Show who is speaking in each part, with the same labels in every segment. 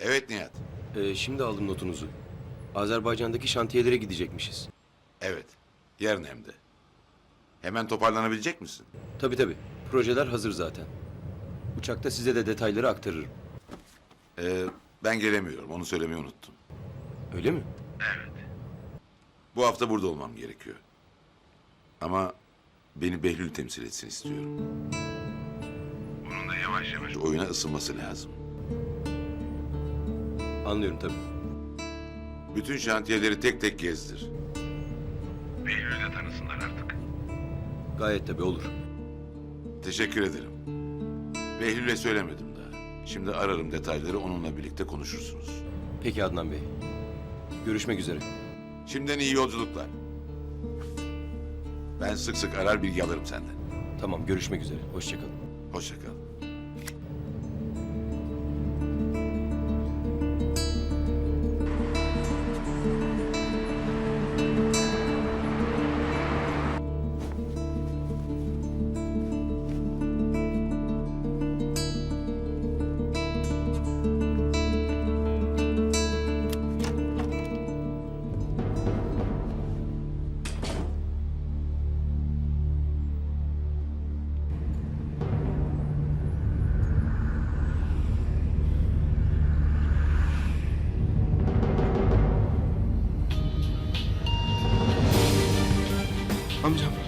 Speaker 1: Evet Nihat.
Speaker 2: Ee, şimdi aldım notunuzu. Azerbaycan'daki şantiyelere gidecekmişiz.
Speaker 1: Evet. Yarın hem de. Hemen toparlanabilecek misin?
Speaker 2: Tabii tabii. Projeler hazır zaten. Uçakta size de detayları aktarırım.
Speaker 1: Ee, ben gelemiyorum. Onu söylemeyi unuttum.
Speaker 2: Öyle mi?
Speaker 1: Bu hafta burada olmam gerekiyor. Ama beni Behlül temsil etsin istiyorum. Bunun da yavaş yavaş oyuna ısınması lazım.
Speaker 2: Anlıyorum tabii.
Speaker 1: Bütün şantiyeleri tek tek gezdir. Behlül'ü de tanısınlar artık.
Speaker 2: Gayet tabii olur.
Speaker 1: Teşekkür ederim. Behlül'e söylemedim daha. Şimdi ararım detayları onunla birlikte konuşursunuz.
Speaker 2: Peki Adnan Bey. Görüşmek üzere.
Speaker 1: Şimdiden iyi yolculuklar. Ben sık sık arar bilgi alırım senden.
Speaker 2: Tamam görüşmek üzere. Hoşçakalın.
Speaker 3: 감사합니다.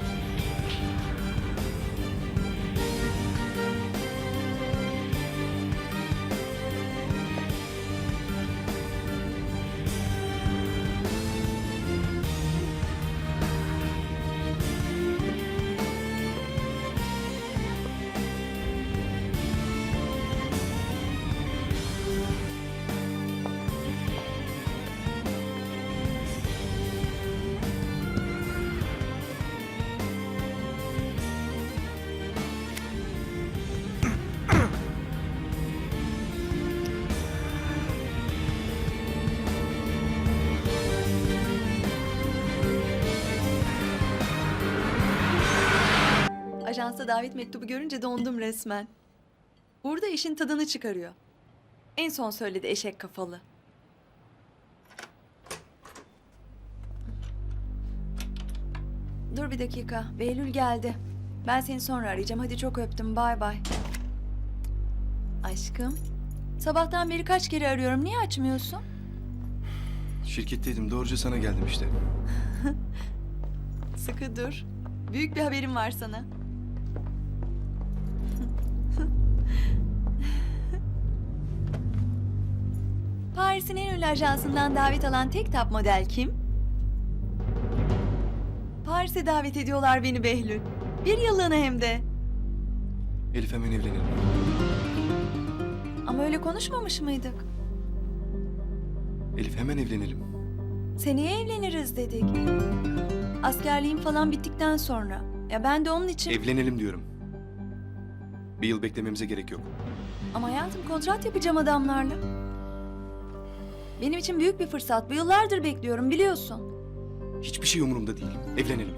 Speaker 4: Ajansa davet mektubu görünce dondum resmen. Burada işin tadını çıkarıyor. En son söyledi eşek kafalı. Dur bir dakika. Behlül geldi. Ben seni sonra arayacağım. Hadi çok öptüm. Bay bay. Aşkım. Sabahtan beri kaç kere arıyorum. Niye açmıyorsun?
Speaker 3: Şirketteydim. Doğruca sana geldim işte.
Speaker 4: Sıkı dur. Büyük bir haberim var sana. Paris'in en ünlü ajansından davet alan tek tap model kim? Paris'e davet ediyorlar beni Behlül. Bir yıllığına hem de.
Speaker 3: Elif hemen evlenelim.
Speaker 4: Ama öyle konuşmamış mıydık?
Speaker 3: Elif hemen evlenelim.
Speaker 4: Seneye evleniriz dedik. Askerliğim falan bittikten sonra. Ya ben de onun için...
Speaker 3: Evlenelim diyorum. Bir yıl beklememize gerek yok.
Speaker 4: Ama hayatım kontrat yapacağım adamlarla. Benim için büyük bir fırsat. Bu yıllardır bekliyorum biliyorsun.
Speaker 3: Hiçbir şey umurumda değil. Evlenelim.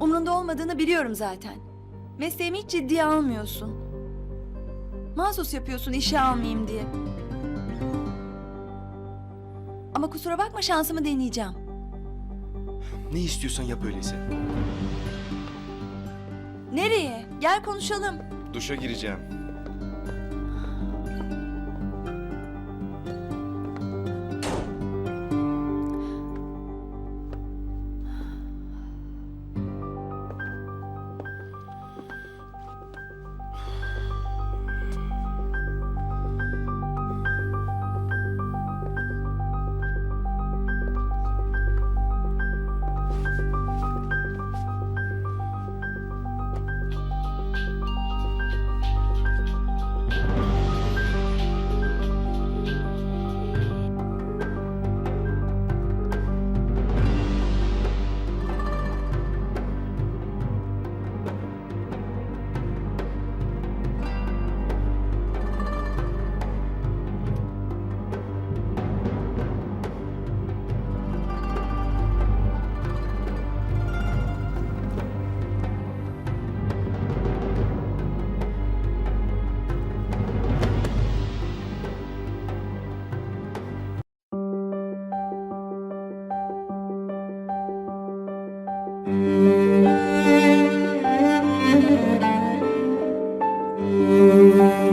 Speaker 4: Umrunda olmadığını biliyorum zaten. Mesleğimi hiç ciddiye almıyorsun. Mahsus yapıyorsun işe almayayım diye. Ama kusura bakma şansımı deneyeceğim.
Speaker 3: Ne istiyorsan yap öyleyse.
Speaker 4: Nereye? Gel konuşalım.
Speaker 3: Duşa gireceğim.
Speaker 1: Mm-hmm.